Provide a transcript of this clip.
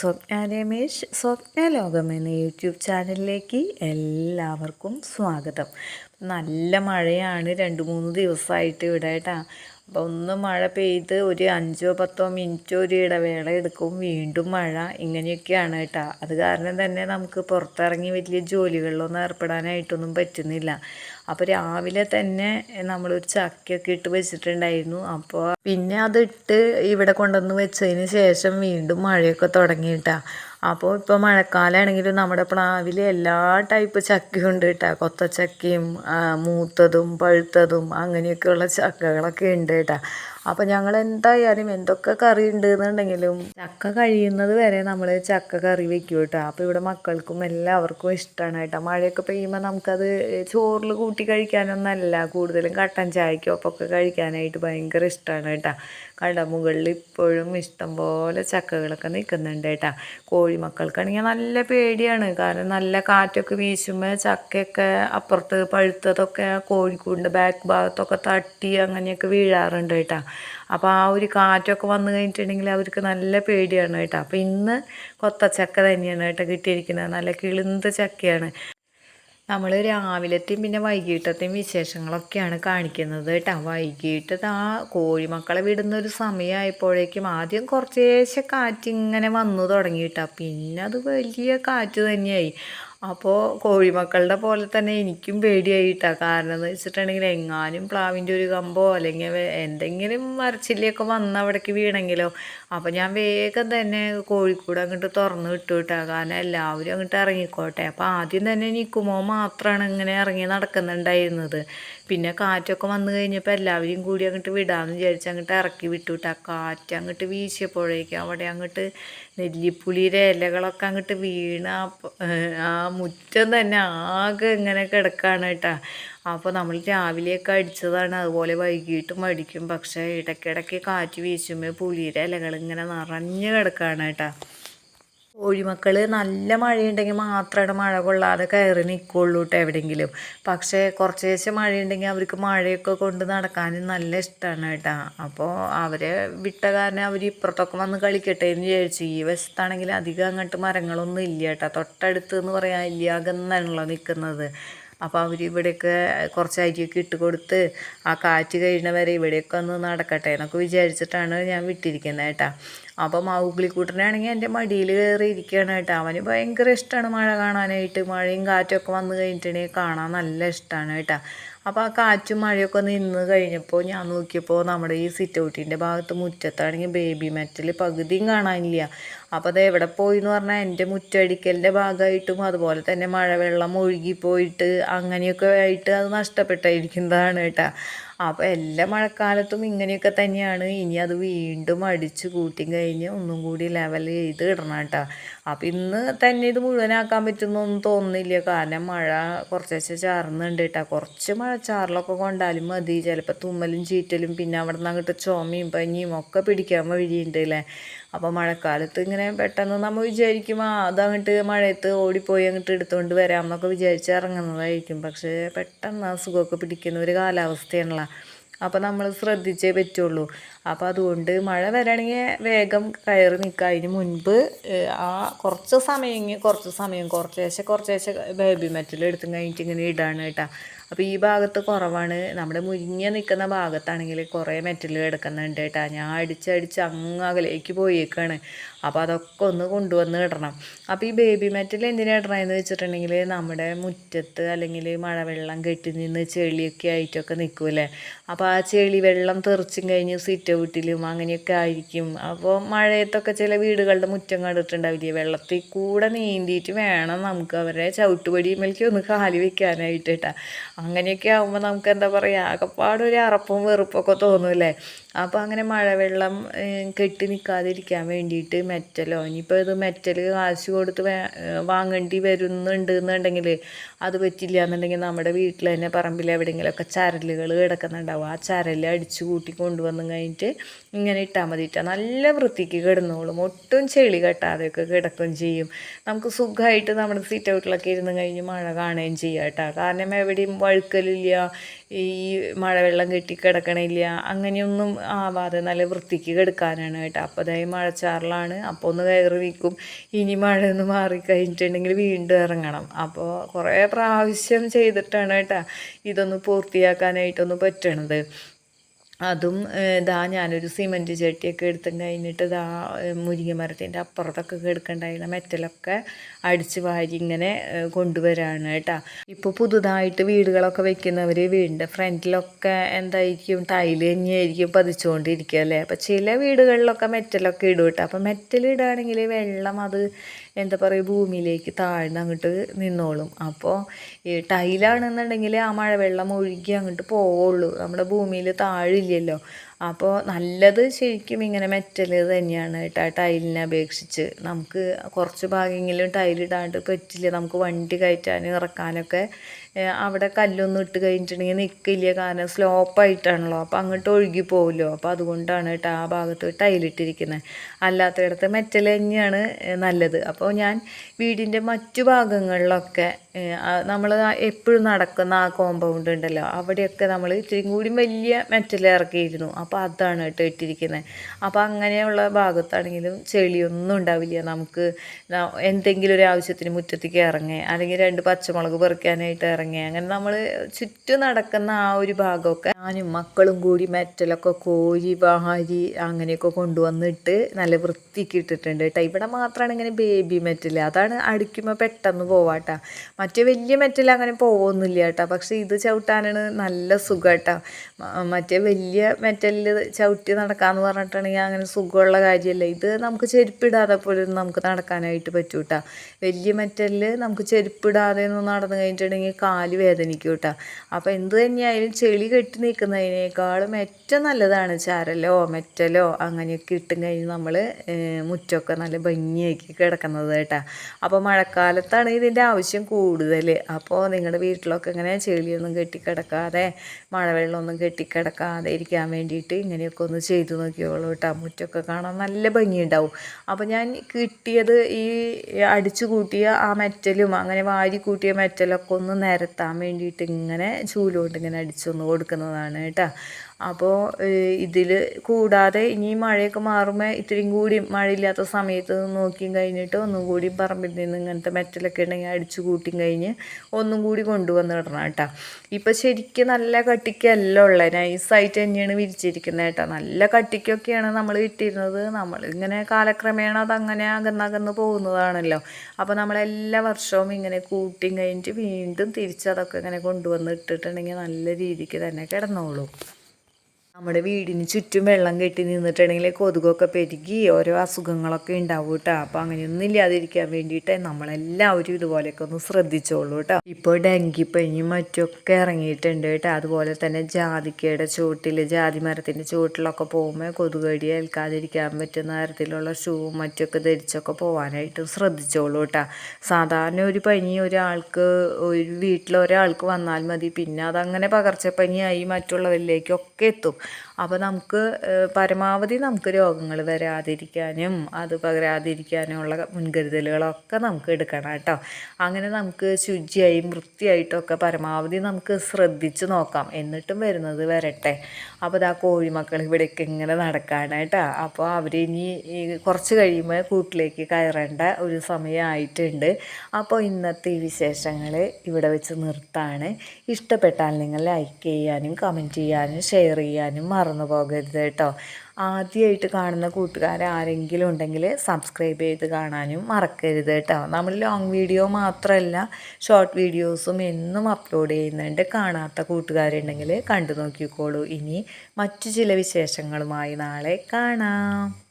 സ്വപ്ന രമേശ് സ്വപ്ന ലോകം എന്ന യൂട്യൂബ് ചാനലിലേക്ക് എല്ലാവർക്കും സ്വാഗതം. നല്ല മഴയാണ് രണ്ട് മൂന്ന് ദിവസമായിട്ട് ഇവിടെ കേട്ടാ. അപ്പോൾ ഒന്ന് മഴ പെയ്ത് ഒരു അഞ്ചോ പത്തോ മിനിറ്റോ ഒരു ഇടവേള എടുക്കും. വീണ്ടും മഴ. ഇങ്ങനെയൊക്കെയാണ് കേട്ടോ. അത് കാരണം തന്നെ നമുക്ക് പുറത്തിറങ്ങി വലിയ ജോലികളിലൊന്നും ഏർപ്പെടാനായിട്ടൊന്നും പറ്റുന്നില്ല. അപ്പോൾ രാവിലെ തന്നെ നമ്മളൊരു ചക്കയൊക്കെ ഇട്ട് വെച്ചിട്ടുണ്ടായിരുന്നു. അപ്പോൾ പിന്നെ അതിട്ട് ഇവിടെ കൊണ്ടുവന്ന് വെച്ചതിന് ശേഷം വീണ്ടും മഴയൊക്കെ തുടങ്ങിയിട്ടാ അപ്പോൾ ഇപ്പോൾ മഴക്കാലമാണെങ്കിലും നമ്മുടെ പ്ലാവിൽ എല്ലാ ടൈപ്പ് ചക്കയും ഉണ്ട് കേട്ടോ കൊത്തച്ചക്കയും മൂത്തതും പഴുത്തതും അങ്ങനെയൊക്കെയുള്ള ചക്കകളൊക്കെ ഉണ്ട് കേട്ടോ അപ്പോൾ ഞങ്ങൾ എന്തായാലും എന്തൊക്കെ കറി ഉണ്ട് എന്നുണ്ടെങ്കിലും ചക്ക കഴിയുന്നത് വരെ നമ്മൾ ചക്ക കറി വെക്കും കേട്ടോ അപ്പോൾ ഇവിടെ മക്കൾക്കും എല്ലാവർക്കും ഇഷ്ടമാണ് കേട്ടോ മഴയൊക്കെ പെയ്യുമ്പോൾ നമുക്കത് ചോറിൽ കൂട്ടി കഴിക്കാനൊന്നല്ല കൂടുതലും കട്ടൻ ചായക്കൊപ്പൊക്കെ കഴിക്കാനായിട്ട് ഭയങ്കര ഇഷ്ടമാണ് കേട്ടോ കണ്ട മുകളിൽ ഇപ്പോഴും ഇഷ്ടം പോലെ ചക്കകളൊക്കെ നിൽക്കുന്നുണ്ട് കേട്ടോ. കോഴിമക്കൾക്കാണെങ്കിൽ നല്ല പേടിയാണ്. കാരണം നല്ല കാറ്റൊക്കെ വീശുമ്പോൾ ചക്കയൊക്കെ അപ്പുറത്ത് പഴുത്തതൊക്കെ കോഴിക്കൂടിന്റെ ബാക്ക് ഭാഗത്തൊക്കെ തട്ടി അങ്ങനെയൊക്കെ വീഴാറുണ്ട് കേട്ടോ. അപ്പോൾ ആ ഒരു കാറ്റൊക്കെ വന്നു കഴിഞ്ഞിട്ടുണ്ടെങ്കിൽ അവർക്ക് നല്ല പേടിയാണ് കേട്ടോ. അപ്പോൾ ഇന്ന് കൊത്തച്ചക്ക തന്നെയാണ് കേട്ടോ കിട്ടിയിരിക്കുന്നത്. നല്ല കിളിന്ത ചക്കയാണ്. നമ്മൾ രാവിലത്തെയും പിന്നെ വൈകിട്ടത്തെയും വിശേഷങ്ങളൊക്കെയാണ് കാണിക്കുന്നത് കേട്ടോ വൈകിട്ട് ആ കോഴിമക്കളെ വിടുന്ന ഒരു സമയമായപ്പോഴേക്കും ആദ്യം കുറച്ചേശ്ശെ കാറ്റിങ്ങനെ വന്നു തുടങ്ങി കേട്ടോ പിന്നെ അത് വലിയ കാറ്റ് തന്നെയായി. അപ്പോൾ കോഴിമക്കളുടെ പോലെ തന്നെ എനിക്കും പേടിയായിട്ടാണ് കാരണം എന്ന് വെച്ചിട്ടുണ്ടെങ്കിൽ എങ്ങാനും പ്ലാവിന്റെ ഒരു കമ്പോ അല്ലെങ്കിൽ എന്തെങ്കിലും മരച്ചില്ലയൊക്കെ വന്ന് അവിടേക്ക് വീണെങ്കിലോ അപ്പോൾ ഞാൻ വേഗം തന്നെ കോഴിക്കൂട് അങ്ങോട്ട് തുറന്ന് വിട്ടു വിട്ടാ കാരണം എല്ലാവരും അങ്ങോട്ട് ഇറങ്ങിക്കോട്ടെ. അപ്പോൾ ആദ്യം തന്നെ നിൽക്കുമോ മാത്രമാണ് ഇങ്ങനെ ഇറങ്ങി നടക്കുന്നുണ്ടായിരുന്നത്. പിന്നെ കാറ്റൊക്കെ വന്നു കഴിഞ്ഞപ്പോൾ എല്ലാവരും കൂടി അങ്ങോട്ട് വിടാമെന്ന് വിചാരിച്ച് അങ്ങോട്ട് ഇറക്കി വിട്ടു വിട്ടാ കാറ്റ് അങ്ങോട്ട് വീശിയപ്പോഴേക്കും അവിടെ അങ്ങോട്ട് നെല്ലിപ്പുളിയുടെ ഇലകളൊക്കെ അങ്ങോട്ട് വീണ ആ മുറ്റം തന്നെ ആകെ ഇങ്ങനെ കിടക്കാണ് കേട്ടോ. അപ്പോൾ നമ്മൾ രാവിലെയൊക്കെ അടിച്ചതാണ്. അതുപോലെ വൈകിട്ടും അടിക്കും പക്ഷേ ഇടയ്ക്കിടയ്ക്ക് കാറ്റ് വീശുമ്പോൾ പുളിയുടെ ഇലകൾ ഇങ്ങനെ നിറഞ്ഞു കിടക്കാണ് കേട്ടോ. കോഴിമക്കൾ നല്ല മഴയുണ്ടെങ്കിൽ മാത്രമാണ് മഴ കൊള്ളാതെ കയറി നിൽക്കുള്ളൂ കേട്ടോ എവിടെയെങ്കിലും. പക്ഷേ കുറച്ച് ദിവസം മഴയുണ്ടെങ്കിൽ അവർക്ക് മഴയൊക്കെ കൊണ്ട് നടക്കാൻ നല്ല ഇഷ്ടമാണ് കേട്ടോ. അപ്പോൾ അവരെ വിട്ട കാരണം അവർ ഇപ്പുറത്തൊക്കെ വന്ന് കളിക്കട്ടെ എന്ന് വിചാരിച്ചു. ഈ വശത്താണെങ്കിൽ അധികം അങ്ങോട്ട് മരങ്ങളൊന്നും ഇല്ല കേട്ടോ. തൊട്ടടുത്ത് എന്ന് പറയാൻ ഇല്ല അകന്നാണല്ലോ നിൽക്കുന്നത്. അപ്പോൾ അവർ ഇവിടെയൊക്കെ കുറച്ച് അരിയൊക്കെ ഇട്ട് കൊടുത്ത് ആ കാറ്റ് കഴിയുന്നവരെ ഇവിടെയൊക്കെ ഒന്ന് നടക്കട്ടെ എന്നൊക്കെ വിചാരിച്ചിട്ടാണ് ഞാൻ വിട്ടിരിക്കുന്നത് കേട്ടോ. അപ്പം മൗഗ്ലിക്കൂട്ടനാണെങ്കിൽ എന്റെ മടിയിൽ കയറി ഇരിക്കുകയാണ് കേട്ടോ. അവന് ഭയങ്കര ഇഷ്ടമാണ് മഴ കാണാനായിട്ട്. മഴയും കാറ്റൊക്കെ വന്നു കഴിഞ്ഞിട്ടുണ്ടെങ്കിൽ കാണാൻ നല്ല ഇഷ്ടമാണ് കേട്ടോ. അപ്പോൾ ആ കാറ്റും മഴയൊക്കെ നിന്ന് കഴിഞ്ഞപ്പോൾ ഞാൻ നോക്കിയപ്പോൾ നമ്മുടെ ഈ സിറ്റ് ഔട്ടിന്റെ ഭാഗത്ത് മുറ്റത്താണെങ്കിൽ ബേബി മെറ്റൽ പകുതിയും കാണാനില്ല. അപ്പോൾ അത് എവിടെ പോയി എന്ന് പറഞ്ഞാൽ എന്റെ മുറ്റടിക്കലിന്റെ ഭാഗമായിട്ടും അതുപോലെ തന്നെ മഴവെള്ളം ഒഴുകിപ്പോയിട്ട് അങ്ങനെയൊക്കെ ആയിട്ട് അത് നഷ്ടപ്പെട്ടായിരിക്കുന്നതാണ് കേട്ടോ. അപ്പോൾ എല്ലാ മഴക്കാലത്തും ഇങ്ങനെയൊക്കെ തന്നെയാണ്. ഇനി അത് വീണ്ടും അടിച്ച് കൂട്ടി കഴിഞ്ഞ് ഒന്നും കൂടി ലെവൽ ചെയ്ത് ഇടണം കേട്ടോ. അപ്പം ഇന്ന് തന്നെ ഇത് മുഴുവനാക്കാൻ പറ്റുന്നൊന്നും തോന്നുന്നില്ല. കാരണം മഴ കുറച്ചേശ്ശെ ചാറുന്നുണ്ട് കേട്ടോ. കുറച്ച് മഴ മഴച്ചാറിലൊക്കെ കൊണ്ടാലും മതി. ചിലപ്പോൾ തുമ്മലും ചീറ്റലും പിന്നെ അവിടെ നിന്ന് അങ്ങോട്ട് ചുമയും പനിയും ഒക്കെ പിടിക്കാൻ വഴിയുണ്ട് അല്ലേ? അപ്പോൾ മഴക്കാലത്ത് ഇങ്ങനെ പെട്ടെന്ന് നമ്മൾ വിചാരിക്കും ആ അതങ്ങോട്ട് മഴയത്ത് ഓടിപ്പോയി അങ്ങോട്ട് എടുത്തുകൊണ്ട് വരാം എന്നൊക്കെ വിചാരിച്ച് ഇറങ്ങുന്നതായിരിക്കും. പക്ഷേ പെട്ടെന്ന് അസുഖമൊക്കെ പിടിക്കുന്ന ഒരു കാലാവസ്ഥയാണല്ലോ. അപ്പോൾ നമ്മൾ ശ്രദ്ധിച്ചേ പറ്റുള്ളൂ. അപ്പോൾ അതുകൊണ്ട് മഴ വരണമെങ്കിൽ വേഗം കയറി നിൽക്കുക. അതിന് മുൻപ് ആ കുറച്ച് സമയം കുറച്ച് സമയം കുറച്ചേശ്ശെ കുറച്ചേശ്ശെ ബേബി മെറ്റൽ എടുത്തും കഴിഞ്ഞിട്ട് ഇങ്ങനെ ഇടാണ് കേട്ടോ. അപ്പോൾ ഈ ഭാഗത്ത് കുറവാണ്. നമ്മുടെ മുരിങ്ങ നിൽക്കുന്ന ഭാഗത്താണെങ്കിൽ കുറേ മെറ്റൽ കിടക്കുന്നുണ്ട് കേട്ടോ ഞാൻ അടിച്ചടിച്ച് അങ്ങ് അകലേക്ക് പോയേക്കാണ്. അപ്പോൾ അതൊക്കെ ഒന്ന് കൊണ്ടുവന്ന് ഇടണം. അപ്പോൾ ഈ ബേബി മെറ്റൽ എന്തിനാ ഇടണമെന്ന് വെച്ചിട്ടുണ്ടെങ്കിൽ നമ്മുടെ മുറ്റത്ത് അല്ലെങ്കിൽ മഴവെള്ളം കെട്ടി നിന്ന് ചെളിയൊക്കെ ആയിട്ടൊക്കെ നിൽക്കുമല്ലേ അപ്പോൾ ആ ചെളി വെള്ളം തെറിച്ചും കഴിഞ്ഞ് സിറ്റ് ഔട്ടിലും അങ്ങനെയൊക്കെ ആയിരിക്കും. അപ്പോൾ മഴയത്തൊക്കെ ചില വീടുകളുടെ മുറ്റം കണ്ടിട്ടുണ്ടാവില്ലേ? വെള്ളത്തിൽ കൂടെ നീന്തിയിട്ട് വേണം നമുക്ക് അവരെ ചവിട്ടുപടിയുമേലേക്ക് ഒന്ന് കാലി വെക്കാനായിട്ട് കേട്ടോ അങ്ങനെയൊക്കെ ആകുമ്പോൾ നമുക്ക് എന്താ പറയുക ആകെപ്പാടൊരു അറപ്പും വെറുപ്പൊക്കെ തോന്നൂല്ലേ? അപ്പോൾ അങ്ങനെ മഴവെള്ളം കെട്ടി നിൽക്കാതിരിക്കാൻ വേണ്ടിയിട്ട് മെറ്റലോ ഇനിയിപ്പോൾ ഇത് മെറ്റൽ കാശ് കൊടുത്ത് വാങ്ങേണ്ടി വരുന്നുണ്ട് എന്നുണ്ടെങ്കിൽ അത് പറ്റില്ല എന്നുണ്ടെങ്കിൽ നമ്മുടെ വീട്ടിൽ തന്നെ പറമ്പിൽ എവിടെയെങ്കിലുമൊക്കെ ചരലുകൾ കിടക്കുന്നുണ്ടാവും. ആ ചരൽ അടിച്ചു കൂട്ടി കൊണ്ടുവന്നു കഴിഞ്ഞിട്ട് ഇങ്ങനെ ഇട്ടാൽ മതി ഇട്ടാൽ നല്ല വൃത്തിക്ക് കിടന്നോളും. ഒട്ടും ചെളി കെട്ടാതെയൊക്കെ കിടക്കുകയും ചെയ്യും. നമുക്ക് സുഖമായിട്ട് നമ്മുടെ സീറ്റ് ഔട്ടിലൊക്കെ ഇരുന്ന് കഴിഞ്ഞ് മഴ കാണുകയും ചെയ്യാം കേട്ടോ കാരണം എവിടെയും വഴുക്കലില്ല ഈ മഴവെള്ളം കെട്ടി കിടക്കണില്ല അങ്ങനെയൊന്നും ആവാതെ നല്ല വൃത്തിക്ക് കിടക്കാനാണ് കേട്ടോ. അപ്പോൾ അതായത് മഴച്ചാറിലാണ് അപ്പോൾ ഒന്ന് കയറി നിൽക്കും ഇനി മഴ ഒന്ന് മാറിക്കഴിഞ്ഞിട്ടുണ്ടെങ്കിൽ വീണ്ടും ഇറങ്ങണം. അപ്പോൾ കുറേ പ്രാവശ്യം ചെയ്തിട്ടാണ് കേട്ടോ ഇതൊന്ന് പൂർത്തിയാക്കാനായിട്ടൊന്ന് പറ്റണത്. അതും ഇതാ ഞാനൊരു സിമന്റ് ചട്ടിയൊക്കെ എടുത്തും കഴിഞ്ഞിട്ട് ഇതാ മുരിങ്ങ മരത്തിന്റെ അപ്പുറത്തൊക്കെ കിടക്കണ്ടായിരുന്ന മെറ്റലൊക്കെ അടിച്ച് വാരി ഇങ്ങനെ കൊണ്ടുവരാണ് കേട്ടോ. ഇപ്പോൾ പുതുതായിട്ട് വീടുകളൊക്കെ വെക്കുന്നവർ വീടിന്റെ ഫ്രണ്ടിലൊക്കെ എന്തായിരിക്കും ടൈൽ തന്നെയായിരിക്കും പതിച്ചുകൊണ്ടിരിക്കുക അല്ലേ? അപ്പോൾ ചില വീടുകളിലൊക്കെ മെറ്റലൊക്കെ ഇടും കേട്ടോ. അപ്പോൾ മെറ്റൽ ഇടുകയാണെങ്കിൽ വെള്ളം അത് എന്താ പറയുക ഭൂമിയിലേക്ക് താഴ്ന്ന് അങ്ങോട്ട് നിന്നോളും. അപ്പോൾ ഈ ടൈലാണെന്നുണ്ടെങ്കിൽ ആ മഴവെള്ളം ഒഴുകി അങ്ങോട്ട് പോവുള്ളൂ. നമ്മുടെ ഭൂമിയിൽ താഴില്ലല്ലോ. അപ്പോൾ നല്ലത് ശരിക്കും ഇങ്ങനെ മെറ്റൽ തന്നെയാണ് കേട്ടോ ടൈലിനെ അപേക്ഷിച്ച്. നമുക്ക് കുറച്ച് ഭാഗമെങ്കിലും ടൈലിടാണ്ട് പറ്റില്ല. നമുക്ക് വണ്ടി കയറ്റാനും ഇറക്കാനൊക്കെ അവിടെ കല്ലൊന്നും ഇട്ട് കഴിഞ്ഞിട്ടുണ്ടെങ്കിൽ നിൽക്കില്ല കാരണം സ്ലോപ്പായിട്ടാണല്ലോ അപ്പോൾ അങ്ങോട്ട് ഒഴുകി പോകുമല്ലോ അപ്പോൾ അതുകൊണ്ടാണ് കേട്ടോ ആ ഭാഗത്ത് ടൈലിട്ടിരിക്കുന്നത് അല്ലാത്തയിടത്ത് മെറ്റൽ തന്നെയാണ് നല്ലത്. അപ്പോൾ ഞാൻ വീടിന്റെ മറ്റു ഭാഗങ്ങളിലൊക്കെ നമ്മൾ എപ്പോഴും നടക്കുന്ന ആ കോമ്പൗണ്ട് ഉണ്ടല്ലോ. അവിടെയൊക്കെ നമ്മൾ ഇത്തിരി കൂടി വലിയ മെറ്റൽ ഇറക്കിയിരുന്നു. അപ്പോൾ അതാണ് കേട്ടോ ഇട്ടിരിക്കുന്നത്. അപ്പോൾ അങ്ങനെയുള്ള ഭാഗത്താണെങ്കിലും ചെളിയൊന്നും ഉണ്ടാവില്ല. നമുക്ക് എന്തെങ്കിലും ഒരു ആവശ്യത്തിന് മുറ്റത്തേക്ക് ഇറങ്ങുക അല്ലെങ്കിൽ രണ്ട് പച്ചമുളക് പറിക്കാനായിട്ട് ഇറങ്ങുക അങ്ങനെ നമ്മൾ ചുറ്റും നടക്കുന്ന ആ ഒരു ഭാഗമൊക്കെ ഞാനും മക്കളും കൂടി മെറ്റലൊക്കെ കോരി വാരി അങ്ങനെയൊക്കെ കൊണ്ടുവന്നിട്ട് നല്ല വൃത്തിക്ക് ഇട്ടിട്ടുണ്ട് കേട്ടോ ഇവിടെ മാത്രമാണ് ഇങ്ങനെ ബേബി മെറ്റൽ അതാണ് അടിക്കുമ്പോൾ പെട്ടെന്ന് പോവാട്ട മറ്റേ വലിയ മെറ്റൽ അങ്ങനെ പോകുന്നില്ല കേട്ടോ പക്ഷെ ഇത് ചവിട്ടാനാണ് നല്ല സുഖം കേട്ടോ മറ്റേ വലിയ മെറ്റലിൽ ചവിട്ടി നടക്കാന്ന് പറഞ്ഞിട്ടുണ്ടെങ്കിൽ അങ്ങനെ സുഖമുള്ള കാര്യമല്ല ഇത് നമുക്ക് ചെരുപ്പിടാതെ പോലും നമുക്ക് നടക്കാനായിട്ട് പറ്റൂട്ടോ. വലിയ മെറ്റലിൽ നമുക്ക് ചെരുപ്പിടാതെ ഒന്നും നടന്നു കഴിഞ്ഞിട്ടുണ്ടെങ്കിൽ കാൽ വേദനിക്കും കേട്ടോ അപ്പോൾ എന്ത് തന്നെയായാലും ചെളി കെട്ടി നിൽക്കുന്നതിനേക്കാളും ഏറ്റവും നല്ലതാണ് ചരലോ മെറ്റലോ അങ്ങനെയൊക്കെ ഇട്ടും കഴിഞ്ഞ് നമ്മൾ മുറ്റമൊക്കെ നല്ല ഭംഗിയാക്കി കിടക്കുന്നത് കേട്ടോ. അപ്പോൾ മഴക്കാലത്താണ് ഇതിന്റെ ആവശ്യം കൂടുതൽ അപ്പോൾ നിങ്ങളുടെ വീട്ടിലൊക്കെ ഇങ്ങനെ ചെളിയൊന്നും കെട്ടിക്കിടക്കാതെ മഴവെള്ളമൊന്നും കെട്ടിക്കിടക്കാതെ ഇരിക്കാൻ വേണ്ടിയിട്ട് ഇങ്ങനെയൊക്കെ ഒന്ന് ചെയ്തു നോക്കിയോളൂ കേട്ടോ മുറ്റമൊക്കെ കാണാൻ നല്ല ഭംഗിയുണ്ടാവും. അപ്പോൾ ഞാൻ കിട്ടിയത് ഈ അടിച്ചു കൂട്ടിയ ആ മെറ്റലും അങ്ങനെ വാരി കൂട്ടിയ മെറ്റലൊക്കെ ഒന്ന് നിരത്താൻ വേണ്ടിയിട്ട് ഇങ്ങനെ ചൂലുകൊണ്ട് ഇങ്ങനെ അടിച്ചൊന്ന് കൊടുക്കുന്നതാണ് കേട്ടോ. അപ്പോൾ ഇതിൽ കൂടാതെ ഇനി മഴയൊക്കെ മാറുമ്പോൾ ഇത്രയും കൂടി മഴയില്ലാത്ത സമയത്ത് നോക്കിയും കഴിഞ്ഞിട്ട് ഒന്നും കൂടി പറമ്പിൽ നിന്ന് ഇങ്ങനത്തെ മെറ്റലൊക്കെ ഉണ്ടെങ്കിൽ അടിച്ചു കൂട്ടിയും കഴിഞ്ഞ് ഒന്നും കൂടി കൊണ്ടുവന്ന് ഇടണം കേട്ടോ. ഇപ്പം ശരിക്കും നല്ല കട്ടിക്കല്ല ഉള്ളത് നൈസായിട്ട് തന്നെയാണ് വിരിച്ചിരിക്കുന്നത് കേട്ടോ. നല്ല കട്ടിക്കൊക്കെയാണ് നമ്മൾ ഇട്ടിരുന്നത്. നമ്മൾ ഇങ്ങനെ കാലക്രമേണ അതങ്ങനെ അകന്നകന്ന് പോകുന്നതാണല്ലോ. അപ്പോൾ നമ്മളെല്ലാ വർഷവും ഇങ്ങനെ കൂട്ടിയും കഴിഞ്ഞിട്ട് വീണ്ടും തിരിച്ചതൊക്കെ ഇങ്ങനെ കൊണ്ടുവന്ന് ഇട്ടിട്ടുണ്ടെങ്കിൽ നല്ല രീതിക്ക് തന്നെ കിടന്നോളും. നമ്മുടെ വീടിന് ചുറ്റും വെള്ളം കെട്ടി നിന്നിട്ടുണ്ടെങ്കിൽ കൊതുകൊക്കെ പെരുകി ഓരോ അസുഖങ്ങളൊക്കെ ഉണ്ടാവും കേട്ടോ. അപ്പോൾ അങ്ങനെയൊന്നും ഇല്ലാതിരിക്കാൻ വേണ്ടിയിട്ട് നമ്മളെല്ലാവരും ഇതുപോലെയൊക്കെ ഒന്ന് ശ്രദ്ധിച്ചോളൂ കേട്ടോ. ഇപ്പോൾ ഡെങ്കിപ്പനിയും മറ്റൊക്കെ ഇറങ്ങിയിട്ടുണ്ട് കേട്ടോ. അതുപോലെ തന്നെ ജാതിക്കയുടെ ചുവട്ടിൽ ജാതി മരത്തിന്റെ ചുവട്ടിലൊക്കെ പോകുമ്പോൾ കൊതുകടി ഏൽക്കാതിരിക്കാൻ പറ്റുന്ന തരത്തിലുള്ള ഷൂവും മറ്റൊക്കെ ധരിച്ചൊക്കെ പോകാനായിട്ട് ശ്രദ്ധിച്ചോളൂ കേട്ടോ. സാധാരണ ഒരു പനി ഒരാൾക്ക് ഒരു വീട്ടിൽ ഒരാൾക്ക് വന്നാൽ മതി. പിന്നെ അതങ്ങനെ പകർച്ചപ്പനിയായി മറ്റുള്ളവരിലേക്കൊക്കെ എത്തും. അപ്പോൾ നമുക്ക് പരമാവധി നമുക്ക് രോഗങ്ങൾ വരാതിരിക്കാനും അത് പകരാതിരിക്കാനുമുള്ള മുൻകരുതലുകളൊക്കെ നമുക്ക് എടുക്കണം കേട്ടോ. അങ്ങനെ നമുക്ക് ശുചിയായും വൃത്തിയായിട്ടൊക്കെ പരമാവധി നമുക്ക് ശ്രദ്ധിച്ച് നോക്കാം. എന്നിട്ടും വരുന്നത് വരട്ടെ. അപ്പോൾ ഇതാ കോഴിമക്കൾ ഇവിടേക്ക് ഇങ്ങനെ നടക്കാണ് കേട്ടോ. അപ്പോൾ അവർ ഇനി കുറച്ച് കഴിയുമ്പോൾ കൂട്ടിലേക്ക് കയറേണ്ട ഒരു സമയമായിട്ടുണ്ട് അപ്പോൾ ഇന്നത്തെ ഈ വിശേഷങ്ങൾ ഇവിടെ വെച്ച് നിർത്താണ്. ഇഷ്ടപ്പെട്ടാൽ നിങ്ങൾ ലൈക്ക് ചെയ്യാനും കമന്റ് ചെയ്യാനും ഷെയർ ചെയ്യാനും ചെയ്യാനും മറന്നു പോകരുത് കേട്ടോ. ആദ്യമായിട്ട് കാണുന്ന കൂട്ടുകാർ ആരെങ്കിലും ഉണ്ടെങ്കിൽ സബ്സ്ക്രൈബ് ചെയ്ത് കാണാനും മറക്കരുത് കേട്ടോ. നമ്മൾ ലോങ് വീഡിയോ മാത്രമല്ല ഷോർട്ട് വീഡിയോസും എന്നും അപ്ലോഡ് ചെയ്യുന്നുണ്ട്. കാണാത്ത കൂട്ടുകാരുണ്ടെങ്കിൽ കണ്ടു നോക്കിക്കോളൂ. ഇനി മറ്റു ചില വിശേഷങ്ങളുമായി നാളെ കാണാം.